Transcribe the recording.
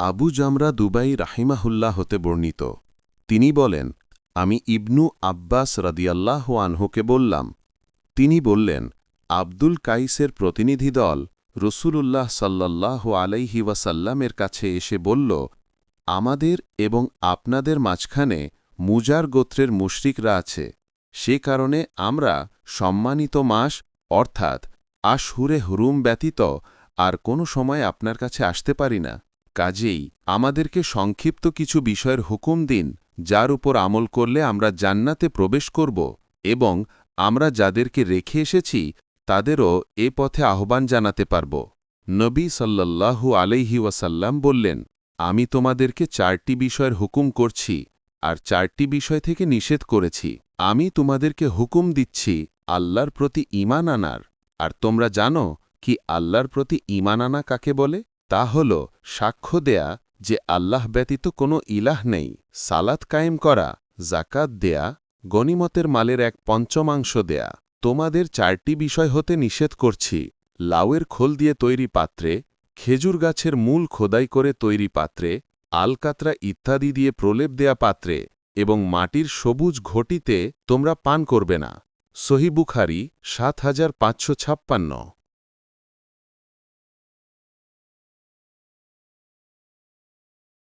আবু জামরা Dubai রাহিমাহুল্লাহ হতে বর্ণিত। তিনি বলেন, আমি ইবনু আব্বাস রাদিয়াল্লাহ আনহুকে বললাম। তিনি বললেন, আব্দুল কাইসের প্রতিনিধি দল রসুলুল্লাহ সাল্লাহ আলাইহি ওয়াসাল্লামের কাছে এসে বলল, আমাদের এবং আপনাদের মাঝখানে মুজার গোত্রের মুশরিকরা আছে। সে কারণে আমরা সম্মানিত মাস, অর্থাৎ আশহুরে হুরুম ব্যতীত আর কোনো সময় আপনার কাছে আসতে পারি না। কাজেই আমাদেরকে সংক্ষিপ্ত কিছু বিষয়ের হুকুম দিন, যার উপর আমল করলে আমরা জান্নাতে প্রবেশ করব এবং আমরা যাদেরকে রেখে এসেছি, তাদেরও এ পথে আহ্বান জানাতে পারব। নবী সাল্লাল্লাহু আলাইহি ওয়াসাল্লাম বললেন, আমি তোমাদেরকে চারটি বিষয়ের হুকুম করছি, আর চারটি বিষয় থেকে নিষেধ করেছি। আমি তোমাদেরকে হুকুম দিচ্ছি, আল্লাহর প্রতি ঈমান আনার। আর তোমরা জানো কি আল্লাহর প্রতি ঈমান আনা কাকে বলে? তা হল সাক্ষ্য দেয়া যে আল্লাহ ব্যতীত কোনো ইলাহ নেই, সালাত কায়েম করা জাকাত দেয়া গনিমতের মালের এক পঞ্চমাংশ দেয়া। তোমাদের চারটি বিষয় হতে নিষেধ করছি। লাউয়ের খোল দিয়ে তৈরি পাত্রে, খেজুর গাছের মূল খোদাই করে তৈরি পাত্রে, আলকাতরা ইত্যাদি দিয়ে প্রলেপ দেয়া পাত্রে এবং মাটির সবুজ ঘটিতে তোমরা পান করবে না। সহি বুখারি, সাত হাজার পাঁচশো ছাপ্পান্ন।